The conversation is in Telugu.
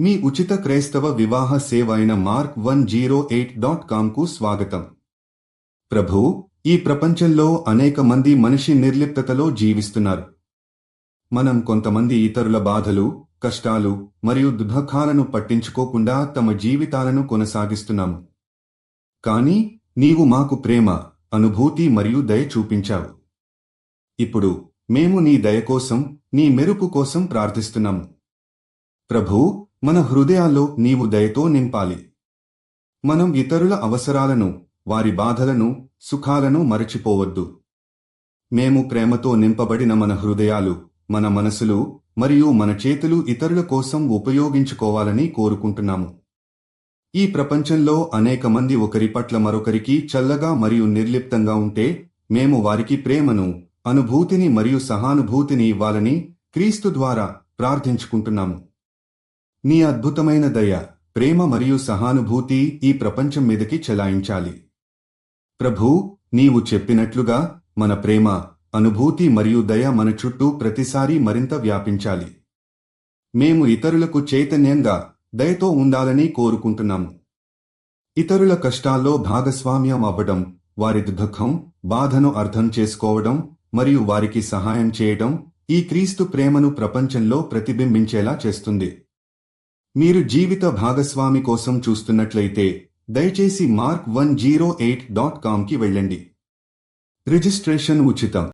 మీ ఉచిత క్రైస్తవ వివాహ సేవ అయిన mark one zero eight dot కామ్కు స్వాగతం. ప్రభు ఈ ప్రపంచంలో అనేక మంది మనిషి నిర్లిప్తతలో జీవిస్తున్నారు. మనం కొంతమంది ఇతరుల బాధలు కష్టాలు మరియు దుఃఖాలను పట్టించుకోకుండా తమ జీవితాలను కొనసాగిస్తున్నాము. కానీ నీవు మాకు ప్రేమ అనుభూతి మరియు దయ చూపించావు. ఇప్పుడు మేము నీ దయ కోసం నీ మెరుపు కోసం ప్రార్థిస్తున్నాము. ప్రభు మన హృదయాల్లో నీవు దయతో నింపాలి. మనం ఇతరుల అవసరాలను వారి బాధలను సుఖాలను మరచిపోవద్దు. మేము ప్రేమతో నింపబడిన మన హృదయాలు మన మనసులు మరియు మన చేతులు ఇతరుల కోసం ఉపయోగించుకోవాలని కోరుకుంటున్నాము. ఈ ప్రపంచంలో అనేక మంది ఒకరి పట్ల మరొకరికి చల్లగా మరియు నిర్లిప్తంగా ఉంటే మేము వారికి ప్రేమను అనుభూతిని మరియు సహానుభూతిని ఇవ్వాలని క్రీస్తు ద్వారా ప్రార్థించుకుంటున్నాము. నీ అద్భుతమైన దయ ప్రేమ మరియు సహానుభూతి ఈ ప్రపంచం మీదకి చెలాయించాలి. ప్రభూ నీవు చెప్పినట్లుగా మన ప్రేమ అనుభూతి మరియు దయ మన చుట్టూ ప్రతిసారి మరింత వ్యాపించాలి. మేము ఇతరులకు చైతన్యంగా దయతో ఉండాలని కోరుకుంటున్నాము. ఇతరుల కష్టాల్లో భాగస్వామ్యం అవ్వడం వారి దుఃఖం బాధను అర్థం చేసుకోవడం మరియు వారికి సహాయం చేయడం ఈ క్రీస్తు ప్రేమను ప్రపంచంలో ప్రతిబింబించేలా చేస్తుంది. మీరు జీవిత భాగస్వామి కోసం చూస్తున్నట్లయితే దయచేసి mark one zero eight dot కామ్కి వెళ్ళండి. రిజిస్ట్రేషన్ ఉచితం.